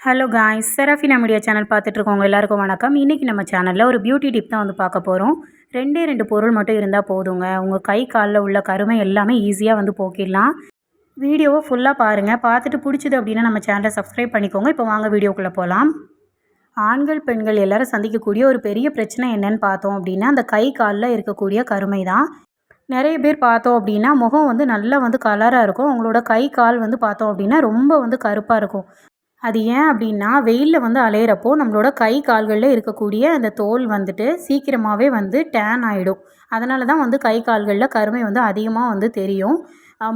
Hello guys Serafina media channel பார்த்துட்ருக்கோங்க எல்லாருக்கும் வணக்கம். இன்றைக்கி நம்ம சேனலில் ஒரு பியூட்டி டிப் தான் வந்து பார்க்க போகிறோம் ரெண்டே ரெண்டு பொருள் மட்டும் இருந்தால் போதுங்க. உங்கள் கை காலில் உள்ள கருமை எல்லாமே ஈஸியாக வந்து போக்கிடலாம். வீடியோவை ஃபுல்லாக பாருங்கள் பார்த்துட்டு பிடிச்சது அப்படின்னா நம்ம சேனலை சப்ஸ்கிரைப் பண்ணிக்கோங்க. இப்போ வாங்க வீடியோக்குள்ளே போகலாம் ஆண்கள் பெண்கள் எல்லோரும் சந்திக்கக்கூடிய ஒரு பெரிய பிரச்சனை என்னன்னு பார்த்தோம் அப்படின்னா அந்த கை காலில் இருக்கக்கூடிய கருமை தான். நிறைய பேர் பார்த்தோம் அப்படின்னா முகம் வந்து நல்லா வந்து கலராக இருக்கும். அவங்களோட கை கால் வந்து பார்த்தோம் அப்படின்னா ரொம்ப வந்து கருப்பாக இருக்கும். அது ஏன் அப்படின்னா வெயிலில் வந்து அலையிறப்போ நம்மளோட கை கால்களில் இருக்கக்கூடிய அந்த தோல் வந்துட்டு சீக்கிரமாகவே வந்து டேன் ஆகிடும் அதனால தான் வந்து கை கால்களில் கருமை வந்து அதிகமாக வந்து தெரியும்.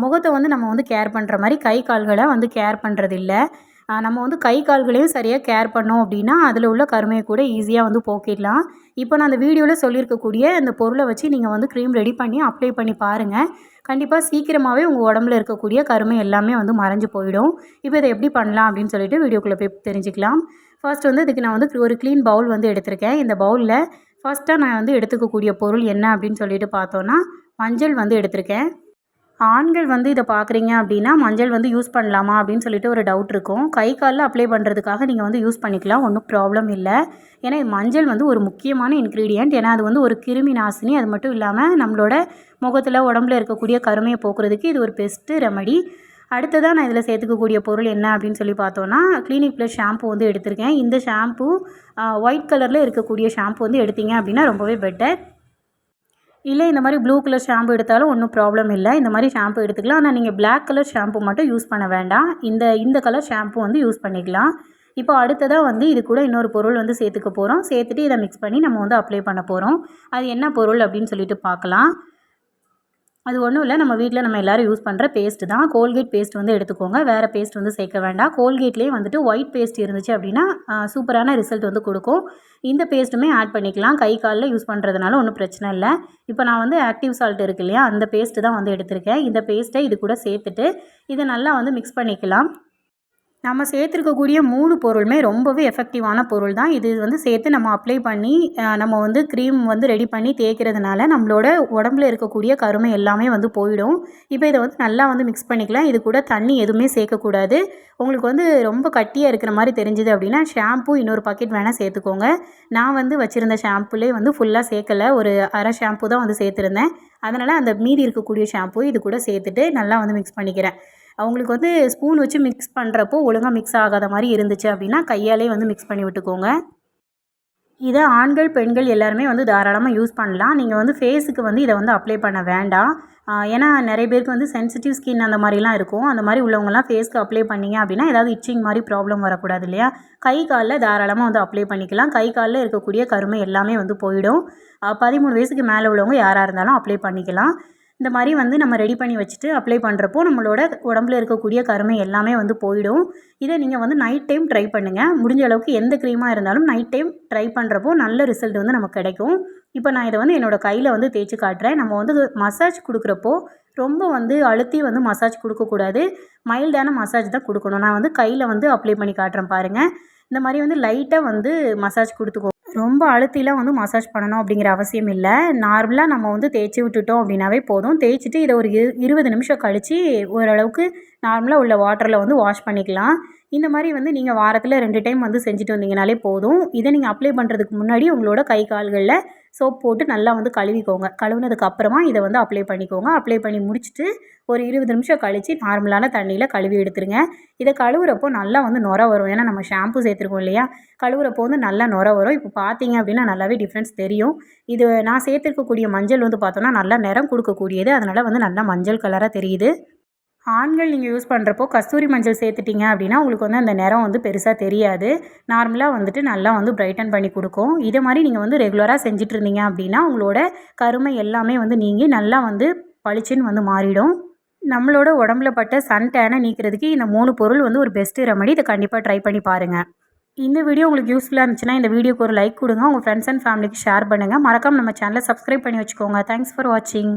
முகத்தை வந்து நம்ம வந்து கேர் பண்ணுற மாதிரி கை கால்களை வந்து கேர் பண்ணுறதில்ல நம்ம வந்து கை கால்களையும் சரியாக கேர் பண்ணோம் அப்படின்னா அதில் உள்ள கருமையை கூட ஈஸியாக வந்து போக்கிடலாம். இப்போ நான் அந்த வீடியோவில் சொல்லியிருக்கக்கூடிய அந்த பொருளை வச்சு நீங்கள் வந்து க்ரீம் ரெடி பண்ணி அப்ளை பண்ணி பாருங்கள் கண்டிப்பாக சீக்கிரமாகவே உங்கள் உடம்புல இருக்கக்கூடிய கருமை எல்லாமே வந்து மறைஞ்சு போயிடும். இப்போ இதை எப்படி பண்ணலாம் அப்படின்னு சொல்லிட்டு வீடியோக்குள்ளே போய் தெரிஞ்சுக்கலாம். ஃபர்ஸ்ட் வந்து இதுக்கு நான் வந்து ஒரு க்ளீன் பவுல் வந்து எடுத்திருக்கேன். இந்த பவுலில் ஃபஸ்ட்டாக நான் வந்து எடுத்துக்கக்கூடிய பொருள் என்ன அப்படின்னு சொல்லிட்டு பார்த்தோன்னா மஞ்சள் வந்து எடுத்திருக்கேன். ஆண்கள் வந்து இதை பார்க்குறீங்க அப்படின்னா மஞ்சள் வந்து யூஸ் பண்ணலாமா அப்படின்னு சொல்லிட்டு ஒரு டவுட் இருக்கும். கை காலில் அப்ளை பண்ணுறதுக்காக நீங்கள் வந்து யூஸ் பண்ணிக்கலாம். ஒன்றும் ப்ராப்ளம் இல்லை. ஏன்னா மஞ்சள் வந்து ஒரு முக்கியமான இன்க்ரீடியண்ட் ஏன்னா அது வந்து ஒரு கிருமி நாசினி. அது மட்டும் இல்லாமல் நம்மளோட முகத்தில் உடம்புல இருக்கக்கூடிய கருமையை போக்குறதுக்கு இது ஒரு பெஸ்ட்டு ரெமடி அடுத்ததாக நான் இதில் சேர்த்துக்கக்கூடிய பொருள் என்ன அப்படின்னு சொல்லி பார்த்தோன்னா கிளினிக் ப்ளஸ் ஷாம்பு வந்து எடுத்திருக்கேன். இந்த ஷாம்பு ஒயிட் கலரில் இருக்கக்கூடிய ஷாம்பு வந்து எடுத்தீங்க அப்படின்னா ரொம்பவே பெட்டர் இல்லை இந்த மாதிரி ப்ளூ கலர் ஷாம்பு எடுத்தாலும் ஒன்றும் ப்ராப்ளம் இல்லை. இந்த மாதிரி ஷாம்பு எடுத்துக்கலாம். ஆனால் நீங்கள் பிளாக் கலர் ஷாம்பு மட்டும் யூஸ் பண்ண வேண்டாம். இந்த இந்த கலர் ஷாம்பு வந்து யூஸ் பண்ணிக்கலாம். இப்போ அடுத்ததாக வந்து இது கூட இன்னொரு பொருள் வந்து சேர்த்துக்க போகிறோம் சேர்த்துட்டு இதை மிக்ஸ் பண்ணி நம்ம வந்து அப்ளை பண்ண போகிறோம் அது என்ன பொருள் அப்படின்னு சொல்லிட்டு பார்க்கலாம். அது ஒன்றும் இல்லை நம்ம வீட்டில் நம்ம எல்லோரும் யூஸ் பண்ணுற பேஸ்ட்டு தான். கோல்கேட் பேஸ்ட் வந்து எடுத்துக்கோங்க. வேறு பேஸ்ட் வந்து சேர்க்க வேண்டாம். கோல்கேட்லேயே வந்துட்டு ஒயிட் பேஸ்ட் இருந்துச்சு அப்படின்னா சூப்பரான ரிசல்ட் வந்து கொடுக்கும். இந்த பேஸ்ட்டுமே ஆட் பண்ணிக்கலாம். கை காலில் யூஸ் பண்ணுறதுனால ஒன்றும் பிரச்சனை இல்லை. இப்போ நான் வந்து ஆக்டிவ் சால்ட் இருக்கு இல்லையா அந்த பேஸ்ட்டு தான் வந்து எடுத்திருக்கேன். இந்த பேஸ்ட்டை இது கூட சேர்த்துட்டு இதை நல்லா வந்து மிக்ஸ் பண்ணிக்கலாம். நம்ம சேர்த்துருக்கக்கூடிய மூணு பொருளுமே ரொம்பவே எஃபெக்டிவான பொருள் தான் இது வந்து சேர்த்து நம்ம அப்ளை பண்ணி நம்ம வந்து க்ரீம் வந்து ரெடி பண்ணி தேய்க்கிறதுனால நம்மளோட உடம்புல இருக்கக்கூடிய கருமை எல்லாமே வந்து போயிடும். இப்போ இதை வந்து நல்லா வந்து மிக்ஸ் பண்ணிக்கலாம். இது கூட தண்ணி எதுவுமே சேர்க்கக்கூடாது. உங்களுக்கு வந்து ரொம்ப கட்டியாக இருக்கிற மாதிரி தெரிஞ்சுது அப்படின்னா ஷாம்பு இன்னொரு பாக்கெட் வேணால் சேர்த்துக்கோங்க. நான் வந்து வச்சுருந்த ஷாம்புலேயே வந்து ஃபுல்லாக சேர்க்கலை. ஒரு அரை ஷாம்பு தான் வந்து சேர்த்துருந்தேன். அதனால் அந்த மீதி இருக்கக்கூடிய ஷாம்பு இது கூட சேர்த்துட்டு நல்லா வந்து மிக்ஸ் பண்ணிக்கிறேன். அவங்களுக்கு வந்து ஸ்பூன் வச்சு மிக்ஸ் பண்ணுறப்போ ஒழுங்காக மிக்ஸ் ஆகாத மாதிரி இருந்துச்சு அப்படின்னா கையாலே வந்து மிக்ஸ் பண்ணி விட்டுக்கோங்க. இதை ஆண்கள் பெண்கள் எல்லாருமே வந்து தாராளமாக யூஸ் பண்ணலாம். நீங்கள் வந்து ஃபேஸுக்கு வந்து இதை வந்து அப்ளை பண்ண வேண்டாம். ஏன்னா நிறைய பேருக்கு வந்து சென்சிட்டிவ் ஸ்கின் அந்த மாதிரிலாம் இருக்கும். அந்த மாதிரி உள்ளவங்கலாம் ஃபேஸ்க்கு அப்ளை பண்ணிங்க அப்படின்னா ஏதாவது இச்சிங் மாதிரி ப்ராப்ளம் வரக்கூடாது இல்லையா? கை காலில் தாராளமாக வந்து அப்ளை பண்ணிக்கலாம். கை காலில் இருக்கக்கூடிய கருமை எல்லாமே வந்து போயிடும். பதிமூணு வயசுக்கு மேலே உள்ளவங்க யாராக இருந்தாலும் அப்ளை பண்ணிக்கலாம். இந்த மாதிரி வந்து நம்ம ரெடி பண்ணி வச்சுட்டு அப்ளை பண்ணுறப்போ நம்மளோட உடம்புல இருக்கக்கூடிய கருமை எல்லாமே வந்து போயிடும். இதை நீங்கள் வந்து நைட் டைம் ட்ரை பண்ணுங்கள் முடிஞ்ச அளவுக்கு எந்த க்ரீமாக இருந்தாலும் நைட் டைம் ட்ரை பண்ணுறப்போ நல்ல ரிசல்ட் வந்து நமக்கு கிடைக்கும். இப்போ நான் இதை வந்து என்னோடய கையில் வந்து தேய்ச்சி காட்டுறேன். நம்ம வந்து மசாஜ் கொடுக்குறப்போ ரொம்ப வந்து அழுத்தி வந்து மசாஜ் கொடுக்கக்கூடாது மைல்டான மசாஜ் தான் கொடுக்கணும். நான் வந்து கையில் வந்து அப்ளை பண்ணி காட்டுறேன் பாருங்கள் இந்த மாதிரி வந்து லைட்டாக வந்து மசாஜ் கொடுத்துக்கோ ரொம்ப அழுத்திலாம் வந்து மசாஜ் பண்ணணும் அப்படிங்கிற அவசியம் இல்லை. நார்மலாக நம்ம வந்து தேய்ச்சி விட்டுட்டோம் அப்படின்னாவே போதும். தேய்ச்சிட்டு இதை ஒரு இரு இருபது நிமிஷம் கழித்து ஓரளவுக்கு நார்மலாக உள்ள வாட்டரில் வந்து வாஷ் பண்ணிக்கலாம். இந்த மாதிரி வந்து நீங்கள் வாரத்தில் ரெண்டு டைம் வந்து செஞ்சுட்டு வந்தீங்கனாலே போதும். இதை நீங்கள் அப்ளை பண்ணுறதுக்கு முன்னாடி உங்களோட கை கால்களில் சோப் போட்டு நல்லா வந்து கழுவிக்கோங்க. கழுவுனதுக்கு அப்புறமா இதை வந்து அப்ளை பண்ணிக்கோங்க. அப்ளை பண்ணி முடிச்சுட்டு ஒரு இருபது நிமிஷம் கழித்து நார்மலான தண்ணியில் கழுவி எடுத்துருங்க. இதை கழுவுறப்போ நல்லா வந்து நுர வரும். ஏன்னா நம்ம ஷாம்பு சேர்த்துருக்கோம் இல்லையா? கழுவுறப்போ வந்து நல்லா நுர வரும். இப்போ பார்த்தீங்க அப்படின்னா நல்லாவே டிஃப்ரென்ஸ் தெரியும். இது நான் சேர்த்துருக்கக்கூடிய மஞ்சள் வந்து பார்த்தோன்னா நல்லா நிறம் கொடுக்கக்கூடியது. அதனால் வந்து நல்லா மஞ்சள் கலராக தெரியுது. ஆண்கள் நீங்கள் யூஸ் பண்ணுறப்போ கஸ்தூரி மஞ்சள் சேர்த்துட்டிங்க அப்படின்னா உங்களுக்கு வந்து அந்த நிறம் வந்து பெருசாக தெரியாது. நார்மலாக வந்துட்டு நல்லா வந்து பிரைட்டன் பண்ணி கொடுக்கும். இதே மாதிரி நீங்கள் வந்து ரெகுலராக செஞ்சுட்டு இருந்தீங்க அப்படின்னா உங்களோட கருமை எல்லாமே வந்து நீங்கள் நல்லா வந்து பளிச்சுன்னு வந்து மாறிடும். நம்மளோட உடம்புல பட்ட சன் டேனை நீக்கிறதுக்கு இந்த மூணு பொருள் வந்து ஒரு பெஸ்ட்டு ரெமடி இதை கண்டிப்பாக ட்ரை பண்ணி பாருங்கள் இந்த வீடியோ உங்களுக்கு யூஸ்ஃபுல்லாக இருந்துச்சுன்னா இந்த வீடியோக்கு ஒரு லைக் கொடுங்க. உங்கள் ஃப்ரெண்ட்ஸ் அண்ட் ஃபேமிலிக்கு ஷேர் பண்ணுங்கள் மறக்காமல் நம்ம சேனலை சப்ஸ்கிரைப் பண்ணி வச்சுக்கோங்க. தேங்க்ஸ் ஃபார் வாட்சிங்